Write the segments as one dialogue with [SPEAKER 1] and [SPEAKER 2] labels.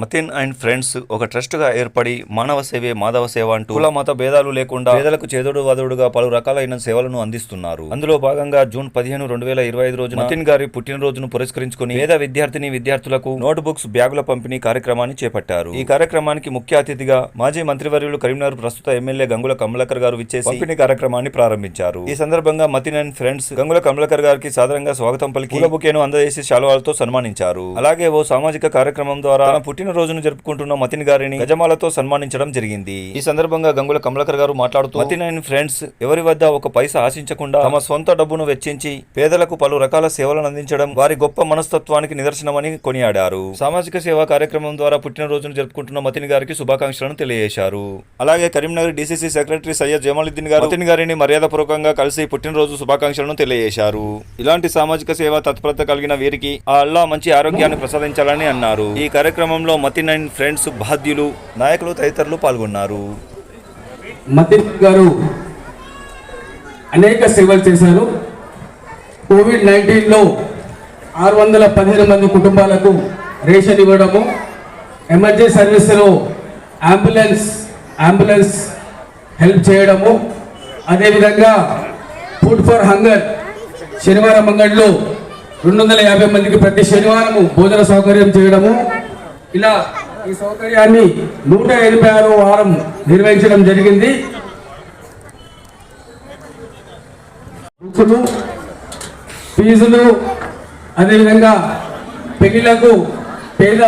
[SPEAKER 1] Matin and friends ఒక ట్రస్ట్గా ఏర్పడి మానవ సేవే మాధవ సేవ అంటూ కుల మత భేదాలు లేకుండా పేదలకు చేదుడు వదుడుగా పలు రకాలైన సేవలను అందిస్తున్నారు. అందులో భాగంగా జూన్ పదిహేను రెండు వేల ఇరవై ఐదు రోజున మతిన్ గారి పుట్టినరోజును పురస్కరించుకుని పేద విద్యార్థిని విద్యార్థులకు నోట్ బుక్స్ బ్యాగుల పంపిణీ కార్యక్రమాన్ని చేపట్టారు. ఈ కార్యక్రమానికి ముఖ్య అతిథిగా మాజీ మంత్రివర్యులు కరీంనగర్ ప్రస్తుత ఎమ్మెల్యే గంగుల కమలాకర్ గారు విచ్చేసి పంపిణీ కార్యక్రమాన్ని ప్రారంభించారు. ఈ సందర్భంగా మతిన్ అండ్ ఫ్రెండ్స్ గంగుల కమలాకర్ గారికి సాధారణంగా స్వాగతం పలికి పూల బుకేను అందజేసి శాలువాలతో సన్మానించారు. అలాగే ఓ సామాజిక కార్యక్రమం ద్వారా తన పుట్టినరోజును జరుపుకుంటున్న మతిన్ గారిని గజమాలతో సన్మానించడం జరిగింది. ఈ సందర్భంగా గంగుల కమలకర్ గారు మాట్లాడుతూ మతిన్ అండ్ ఫ్రెండ్స్ ఎవరి వద్ద ఒక పైస ఆశించకుండా తమ సొంత డబ్బును వెచ్చించి పేదలకు పలు రకాల సేవలను అందించడం వారి గొప్ప మనస్తత్వానికి నిదర్శనమని కొనియాడారు. సామాజిక సేవా కార్యక్రమం ద్వారా పుట్టినరోజును జరుపుకుంటున్న మతిన్ గారికి శుభాకాంక్షలను తెలియజేశారు. అలాగే Karimnagar D C C secretary Syed Jamaluddin గారు మతిన్ గారిని మర్యాదపూర్వకంగా కలిసి పుట్టినరోజు శుభాకాంక్షలను తెలియజేశారు. ఇలాంటి సామాజిక సేవ తత్పరత కలిగిన వీరికి ఆ అల్లా మంచి ఆరోగ్యాన్ని ప్రసాదించాలని అన్నారు. ఈ కార్యక్రమంలో మతిన్ అండ్ ఫ్రెండ్స్ బాధ్యులు నాయకులు తదితరులు పాల్గొన్నారు.
[SPEAKER 2] మతిన్ గారు అనేక సేవలు చేశారు. కోవిడ్ నైన్టీన్లో ఆరు వందల పదిహేను మంది కుటుంబాలకు రేషన్ ఇవ్వడము ఎమర్జెన్సీ సర్వీస్లో అంబులెన్స్ అంబులెన్స్ హెల్ప్ చేయడము అదేవిధంగా ఫుడ్ ఫర్ హంగర్ శనివారం మంగళలో రెండు వందల యాభై మందికి ప్రతి శనివారము భోజన సౌకర్యం చేయడము ఇలా ఈ సౌకర్యాన్ని నూట ఎనభై ఆరో వారం నిర్వహించడం జరిగింది. బుక్సులు ఫీజులు అదేవిధంగా పెళ్ళిలకు పేద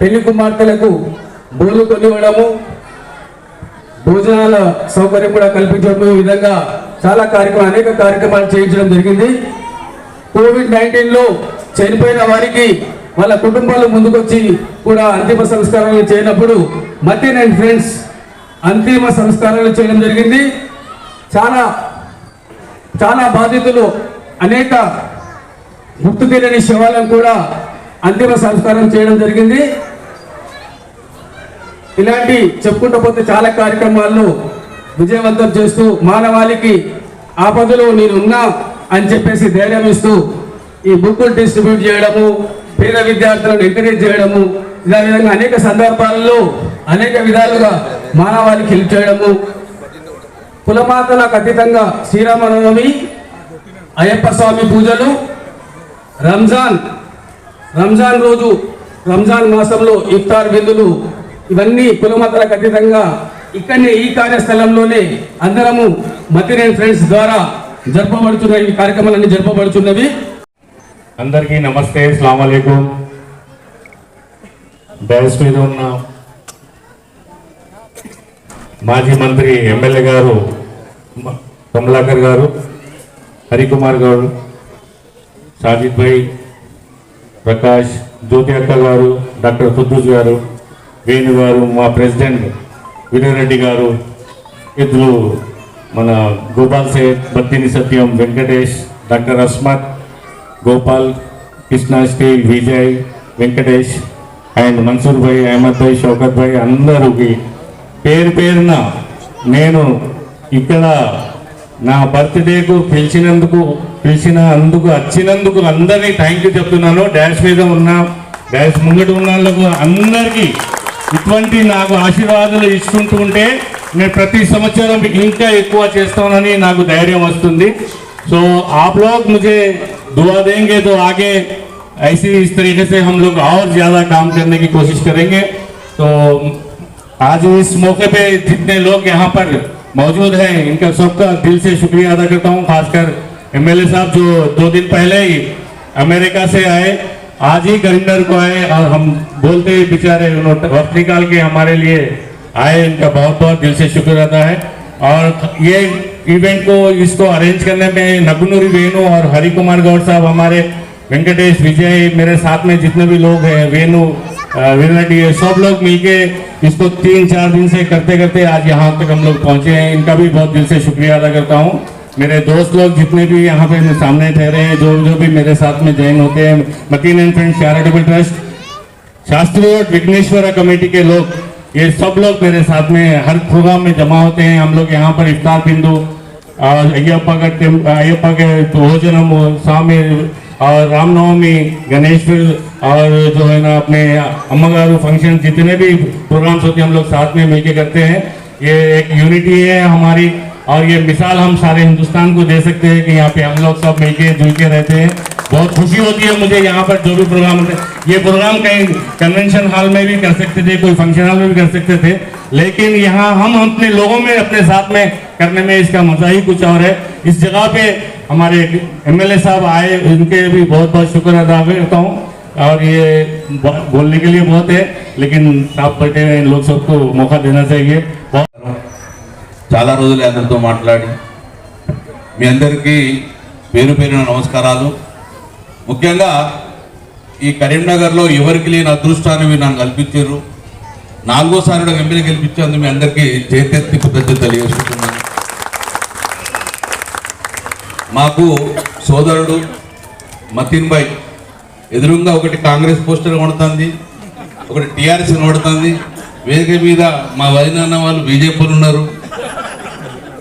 [SPEAKER 2] పెళ్ళి కుమార్తెలకు బోర్లు కొనివ్వడము భోజనాల సౌకర్యం కూడా కల్పించడం ఈ విధంగా చాలా కార్యక్రమాలు అనేక కార్యక్రమాలు చేయించడం జరిగింది. కోవిడ్ నైన్టీన్లో చనిపోయిన వారికి వాళ్ళ కుటుంబాలు ముందుకొచ్చి కూడా అంతిమ సంస్కారాలు చేయనప్పుడు మతిన్ అండ్ ఫ్రెండ్స్ అంతిమ సంస్కారాలు చేయడం జరిగింది. చాలా చాలా బాధితులు అనేక గుర్తు తెలియని శవాలను కూడా అంతిమ సంస్కారం చేయడం జరిగింది. ఇలాంటి చెప్పుకుంటూ పోతే చాలా కార్యక్రమాల్లో విజయవంతం చేస్తూ మానవాళికి ఆపదలో నేనున్నా అని చెప్పేసి ధైర్యం ఇస్తూ ఈ బుక్కులు డిస్ట్రిబ్యూట్ చేయడము పేద విద్యార్థులను ఎంకరేజ్ చేయడము ఇదే విధంగా అనేక సందర్భాలలో అనేక విధాలుగా మానవాళికి హెల్ప్ చేయడము. కులమాతలకు అతీతంగా శ్రీరామనవమి అయ్యప్ప స్వామి పూజలు రంజాన్ రంజాన్ రోజు రంజాన్ మాసంలో ఇఫ్తార్ విందులు ఇవన్నీ కులమతలకు అతీతంగా ఇక్కడనే ఈ కార్యస్థలంలోనే అందరము మతిరేన్ ఫ్రెండ్స్ ద్వారా జరపబడుతున్న ఈ కార్యక్రమాలన్నీ జరపబడుతున్నవి.
[SPEAKER 3] అందరికీ నమస్తే అస్సలాము అలైకుం డైస్ మీద ఉన్న మాజీ మంత్రి ఎమ్మెల్యే గారు కమలాకర్ గారు హరికుమార్ గారు సాజిద్ భాయ్ ప్రకాష్ జ్యోతి అక్క గారు డాక్టర్ కుద్దూజ్ గారు వేణు గారు మా ప్రెసిడెంట్ వినయరెడ్డి గారు ఇద్దరు మన Gopal Seth Battini Satyam Venkatesh doctor Asmat Gopal Krishna steel Vijay Venkatesh and Mansoor bhai Ahmed bhai Shaukat bhai అందరికి పేరు పేరున నేను ఇక్కడ నా బర్త్డేకు పిలిచినందుకు పిలిచిన అందుకు వచ్చినందుకు అందరినీ థ్యాంక్ యూ చెప్తున్నాను. డాష్ మీద ఉన్న డాష్ ముంగట ఉన్న వాళ్ళకు అందరికీ ఇటువంటి నాకు ఆశీర్వాదాలు ఇస్తుంటూ ఉంటే నేను ప్రతి సంవత్సరం ఇంకా ఎక్కువ చేస్తానని నాకు ధైర్యం వస్తుంది. सो आप लोग मुझे दुआ देंगे तो आगे ऐसी इस तरीके से हम लोग और ज़्यादा काम करने की कोशिश करेंगे। तो आज इस मौके पे जितने लोग यहाँ पर मौजूद हैं, इनका सबका दिल से शुक्रिया अदा करता हूँ, खासकर एमएलए साहब जो दो दिन पहले ही अमेरिका से आए, आज ही करीमनगर को आए और हम बोलते ही बेचारे उन्होंने वक्त निकाल के हमारे लिए आए। इनका बहुत बहुत दिल से शुक्र अदा है। और ये इवेंट को इसको अरेंज करने में नगनूरी वेणु और हरि कुमार गौड़ साहब हमारे वेंकटेश, विजय, मेरे साथ में जितने भी लोग हैं, वेणु ये सब लोग मिलके इसको तीन, चार दिन से करते करते आज यहाँ तक हम लोग पहुँचे हैं। इनका भी बहुत दिल से शुक्रिया अदा करता हूँ। मेरे दोस्त लोग जितने भी यहाँ पे सामने ठहरे हैं, जो जो भी मेरे साथ में जॉइन होते हैं, Makeen and friends charitable trust Shastri road Vighneshwara committee के लोग, ये सब लोग मेरे साथ में हर प्रोग्राम में जमा होते हैं। हम लोग यहाँ पर इफ्तार बिंदु और अय्यप्पा स्वामी और रामनवमी गणेश और जो है ना अपने अम्मागारू फ़ंक्शन जितने भी प्रोग्राम्स होते हैं हम लोग साथ में मिलके करते हैं ये एक यूनिटी है हमारी और ये मिसाल हम सारे हिंदुस्तान को दे सकते हैं कि यहाँ पे हम लोग सब मिलके जुल के रहते हैं बहुत खुशी होती है मुझे यहाँ पर जो भी प्रोग्राम होते ये प्रोग्राम कहीं कन्वेंशन हॉल में भी कर सकते थे कोई फ़ंक्शन हॉल में भी कर सकते थे. लेकिन यहाँ हम अपने लोगों में अपने साथ में करने में इसका मजा ही कुछ और है इस जगह पे हमारे एमएलए साहब आए उनके भी बहुत बहुत शुक्र अदा करता हूँ और ये ब- बोलने के लिए बहुत है लेकिन साहब बैठे हैं इन लोग सबको मौका देना चाहिए बहुत
[SPEAKER 4] చాలా రోజులు అందరితో మాట్లాడి మీ అందరికీ పేరు పేరున నమస్కారాలు ముఖ్యంగా ఈ కరీంనగర్లో ఎవరికి లేని అదృష్టాన్ని మీరు నాకు కల్పించారు నాలుగోసారి కూడా ఎంపీని గెలిపించేందుకు మీ అందరికీ చేతెత్తి కృతజ్ఞత తెలియజేసుకుంటున్నాను. మాకు సోదరుడు మతిన్ భాయ్ ఎదురుగా ఒకటి కాంగ్రెస్ పోస్టర్ కొడుతుంది ఒకటి టీఆర్ఎస్ కొడుతుంది. వేదిక మీద మా వదినాన్న వాళ్ళు బీజేపీలు ఉన్నారు.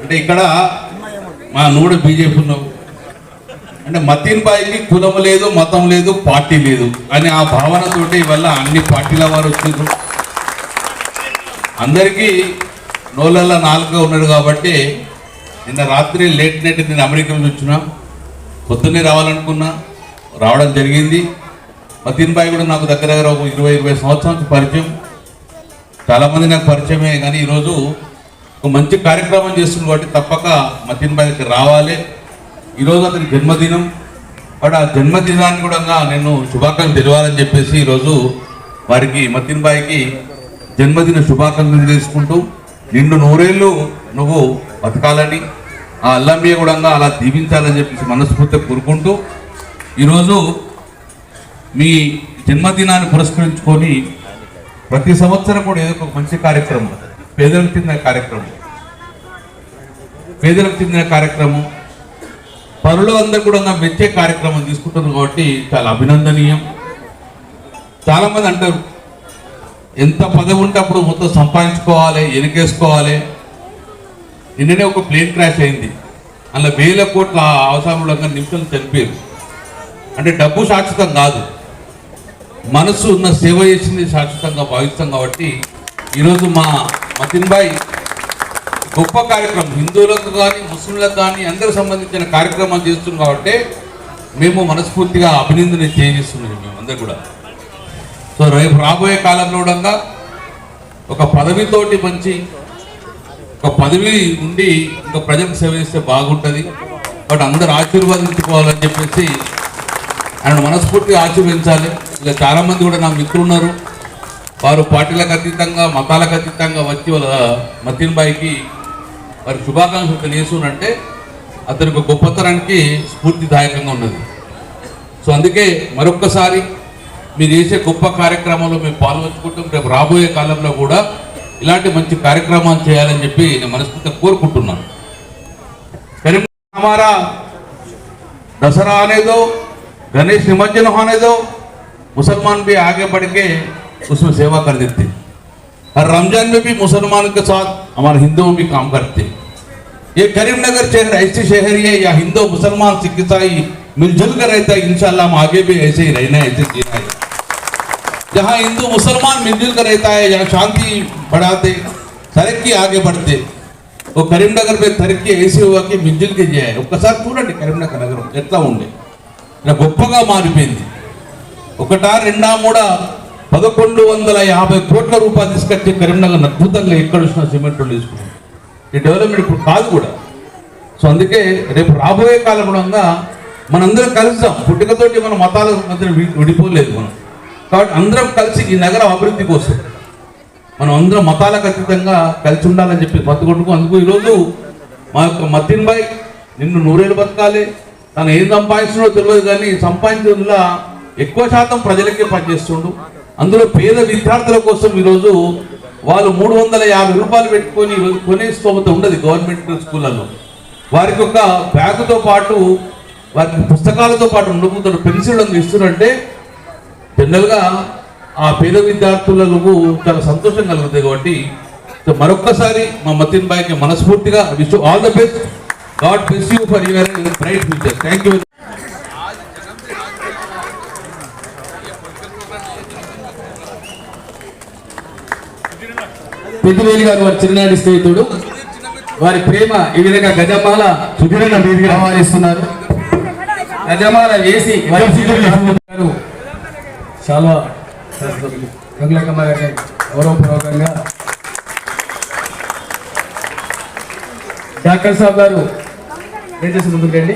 [SPEAKER 4] అంటే ఇక్కడ మా నూడ బీజేపీ ఉన్నావు. అంటే మతిన్ బాయికి కులం లేదు మతం లేదు పార్టీ లేదు. అని ఆ భావనతోటి వల్ల అన్ని పార్టీల వారు వచ్చారు అందరికీ నోళ్ళల్లో నాలుగుగా ఉన్నాడు కాబట్టి నిన్న రాత్రి లేట్ నైట్ నేను అమెరికా నుంచి వచ్చినా పొద్దున్నే రావాలనుకున్నా రావడం జరిగింది. మతీన్ బాయ్ కూడా నాకు దగ్గర దగ్గర ఒక ఇరవై ఇరవై సంవత్సరాల పరిచయం. చాలామంది నాకు పరిచయమే కానీ ఈరోజు ఒక మంచి కార్యక్రమం చేస్తుంది కాబట్టి తప్పక మతిన్ బాయ్ దగ్గర రావాలి. ఈరోజు అతని జన్మదినం. బట్ ఆ జన్మదినాన్ని కూడా నేను శుభాకాంక్షలు తెలియాలని చెప్పేసి ఈరోజు వారికి మతిన్ బాయ్కి జన్మదిన శుభాకాంక్షలు చేసుకుంటూ నిన్ను నూరేళ్ళు నువ్వు బతకాలని ఆ అల్లమ్మియ కూడా అలా దీవించాలని చెప్పేసి మనస్ఫూర్తిగా కోరుకుంటూ ఈరోజు మీ జన్మదినాన్ని పురస్కరించుకొని ప్రతి సంవత్సరం కూడా ఏదో ఒక మంచి కార్యక్రమం. పేదలకు చెందిన కార్యక్రమం. పేదలకు చెందిన కార్యక్రమం. పనులు అందరూ కూడా మెచ్చే కార్యక్రమం తీసుకుంటున్నారు కాబట్టి చాలా అభినందనీయం. చాలామంది అంటారు ఎంత పదవి ఉంటే అప్పుడు మొత్తం సంపాదించుకోవాలి ఎనికేసుకోవాలి నిన్ననే ఒక ప్లేన్ క్రాష్ అయింది. అందులో వేల కోట్ల అవసరంలో నిమిషాలు చనిపోయారు. అంటే డబ్బు శాశ్వతం కాదు. మనసు ఉన్న సేవ చేసింది శాశ్వతంగా భావిస్తాం కాబట్టి ఈరోజు మా మతిన్ భాయ్ గొప్ప కార్యక్రమం. హిందువులకు కానీ ముస్లింలకు కానీ అందరికి సంబంధించిన కార్యక్రమాలు చేస్తున్నాం కాబట్టి మేము మనస్ఫూర్తిగా అభినందన చేయిస్తున్నాం మేము అందరు కూడా. సో రేపు రాబోయే కాలంలో కూడా ఒక పదవితోటి మంచి ఒక పదవి ఉండి ఇంకా ప్రజలకు సేవ చేస్తే బాగుంటుంది. బట్ అందరు ఆశీర్వాదించుకోవాలని చెప్పేసి ఆయన మనస్ఫూర్తిగా ఆశీర్వదించాలి. ఇలా చాలామంది కూడా నా మిత్రులు ఉన్నారు వారు పార్టీలకు అతీతంగా మతాలకు అతీతంగా వచ్చి వాళ్ళ మతిన్ బాయికి వారి శుభాకాంక్షలు తెలియసునంటే అతనికి గొప్పతనానికి స్ఫూర్తిదాయకంగా ఉన్నది. సో అందుకే మరొక్కసారి మీరు చేసే గొప్ప కార్యక్రమంలో మేము పాల్గొంచుకుంటాం రేపు రాబోయే కాలంలో కూడా ఇలాంటి మంచి కార్యక్రమాలు చేయాలని చెప్పి నేను మనస్ఫూర్తిగా కోరుకుంటున్నాను करीम हमारा दशहरा आने दो गणेश निमज्जन होने दो मुसलमान भी आगे बढ़ के उसमें सेवा कर देते हर रमजान में भी मुसलमान के साथ हमारे हिंदुओं भी काम करते ये करीमनगर शहर ऐसी शहर है या हिंदू मुसलमान सिख ईसाई मिलजुल कर रहता है इंशाल्लाह हम आगे भी ऐसे ही रहना है ऐसे जीना है जहाँ हिंदू मुसलमान मिलजुल कर रहता है यहाँ शांति बढ़ाते तरक्की आगे बढ़ते ఓ కరీంనగర్ మీద తరక్కి వేసి వాకి మింజులకి చేయాలి ఒక్కసారి చూడండి కరీంనగర్ నగరం ఎట్లా ఉండే ఇలా గొప్పగా మారిపోయింది ఒకటా రెండా మూడా పదకొండు వందల యాభై కోట్ల రూపాయలు తీసుకొచ్చి కరీంనగర్ అద్భుతంగా ఎక్కడ వచ్చినా సిమెంట్ రోడ్లు తీసుకున్నాం ఈ డెవలప్మెంట్ ఇప్పుడు కాదు కూడా సో అందుకే రేపు రాబోయే కాలంలో మనందరం కలుద్దాం పుట్టుకతోటి మన మతాల మధ్య వి- విడిపోలేదు మనం కాబట్టి అందరం కలిసి ఈ నగరం అభివృద్ధి కోసం మనం అందరం మతాలకు అతీతంగా కలిసి ఉండాలని చెప్పి బతుకొట్టుకు. అందుకు ఈరోజు మా యొక్క మతిన్ బాయ్ నిన్ను నూరేళ్ళు బతకాలి. తను ఏం సంపాదించినో తెలియదు కానీ సంపాదించడంలో ఎక్కువ శాతం ప్రజలకే పనిచేస్తుండు. అందులో పేద విద్యార్థుల కోసం ఈరోజు వాళ్ళు మూడు వందల యాభై రూపాయలు పెట్టుకొని ఈరోజు కొనే స్తోమత ఉండదు గవర్నమెంట్ స్కూళ్ళలో వారికి ఒక బ్యాగుతో పాటు వారికి పుస్తకాలతో పాటు ఉండబోతున్న పెన్సిల్ ఇస్తున్నారంటే జనరల్గా ఆ పేద విద్యార్థులకు చాలా సంతోషం కలుగుతుంది కాబట్టి మరొక్కసారి మా మతిన్ బాయ్కి మనస్ఫూర్తిగా wish all the best. God bless you for your bright future. Thank you
[SPEAKER 2] పెద్దవేలి గారు వారి చిన్ననాటి స్నేహితుడు. వారి ప్రేమ ఈ విధంగా గజమాల
[SPEAKER 3] సుదీర్ఘ
[SPEAKER 2] ఆహ్వానిస్తున్నారు. గజమాల వేసి వారి చాలా గంగులకమ్మ గారి గౌరవపూర్వకంగా డాక్టర్ సాబ్ గారు ఏం చేసి ముందుకండి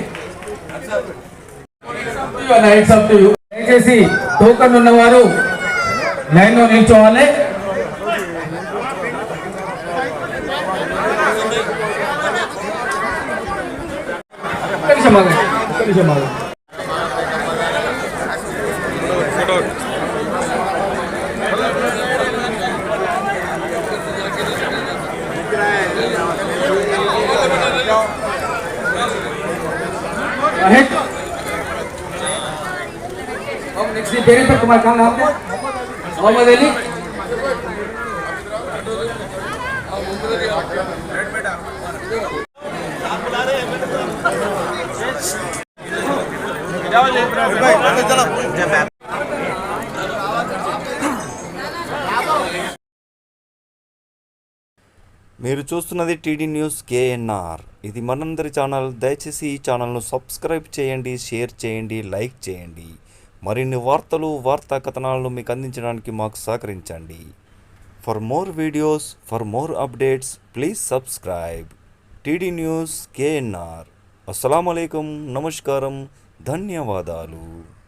[SPEAKER 2] దయచేసి టోకన్ ఉన్నవారు లైన్లో నిల్చోవాలి ఒక్క నిమిషం ఆగండి. ఒక్క నిమిషం ఆగండి. पेरेंट पर कुमार का नाम है मोहम्मद अली
[SPEAKER 1] మీరు చూస్తున్నది టీడీ న్యూస్ కేఎన్ఆర్ ఇది మనందరి ఛానల్ దయచేసి ఈ ఛానల్ను సబ్స్క్రైబ్ చేయండి షేర్ చేయండి లైక్ చేయండి మరిన్ని వార్తలు వార్తా కథనాలను మీకు అందించడానికి మాకు సహకరించండి. For more videos for more updates please subscribe T D news K N R అస్సలం నమస్కారం ధన్యవాదాలు